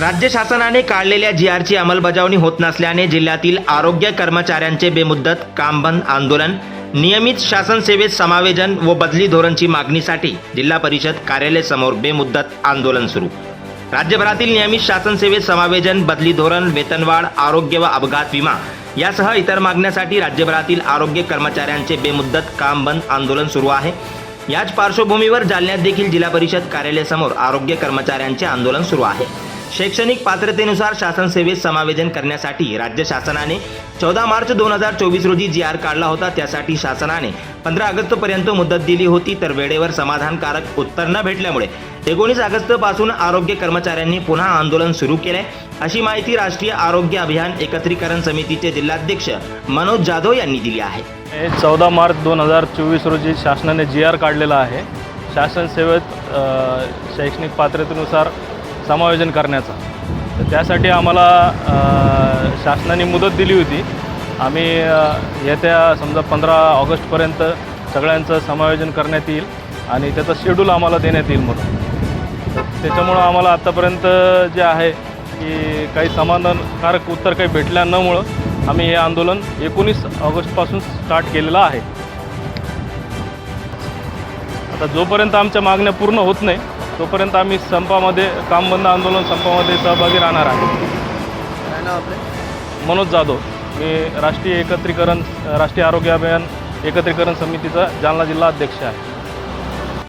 राज्य शासनाने काढलेल्या जी आरची अंमलबजावणी होत नसल्याने जिल्ह्यातील आरोग्य कर्मचाऱ्यांचे बेमुद्दत काम बंद आंदोलन नियमित शासन सेवेत समावेशन व बदली धोरणची मागणीसाठी जिल्हा परिषद कार्यालयासमोर बेमुद्दत आंदोलन सुरू. राज्यभरातील नियमित शासन सेवेत समावेशन बदली धोरण वेतनवाढ आरोग्य व अपघात विमा यासह इतर मागण्यासाठी राज्यभरातील आरोग्य कर्मचाऱ्यांचे बेमुद्दत काम बंद आंदोलन सुरू आहे. याच पार्श्वभूमीवर जालन्यात देखील जिल्हा परिषद कार्यालयासमोर आरोग्य कर्मचाऱ्यांचे आंदोलन सुरू आहे. शैक्षणिक पात्रतेनुसार शासन सेवेत समावेशन करण्यासाठी राज्य शासनाने चौदा मार्च दोन हजार चोवीस रोजी जी आर काढला होता. त्यासाठी शासनाने पंधरा ऑगस्टपर्यंत मुदत दिली होती. तर वेळेवर समाधानकारक उत्तर न भेटल्यामुळे एकोणीस ऑगस्टपासून आरोग्य कर्मचाऱ्यांनी पुन्हा आंदोलन सुरू केले अशी माहिती राष्ट्रीय आरोग्य अभियान एकत्रीकरण समितीचे जिल्हाध्यक्ष मनोज जाधव यांनी दिली आहे. चौदा मार्च दोन हजार चोवीस रोजी शासनाने जी आर काढलेला आहे. शासन सेवेत शैक्षणिक पात्रतेनुसार समायोजन करण्याचा. तर त्यासाठी आम्हाला शासनाने मुदत दिली होती. आम्ही येत्या समजा पंधरा ऑगस्टपर्यंत सगळ्यांचं समायोजन करण्यात येईल आणि त्याचं शेड्यूल आम्हाला देण्यात येईल म्हणून. तर त्याच्यामुळं आम्हाला आत्तापर्यंत जे आहे की काही समाधानकारक उत्तर काही भेटल्या नमुळं आम्ही हे आंदोलन एकोणीस ऑगस्टपासून स्टार्ट केलेलं आहे. आता जोपर्यंत आमच्या मागण्या पूर्ण होत नाही तोपर्यंत आम्ही संपामध्ये काम बंद आंदोलन संपामध्ये सहभागी राहणार आहे काय नाव आपले? मनोज जाधव. मी राष्ट्रीय एकत्रीकरण राष्ट्रीय आरोग्य अभियान एकत्रीकरण समितीचा जालना जिल्हा अध्यक्ष आहे.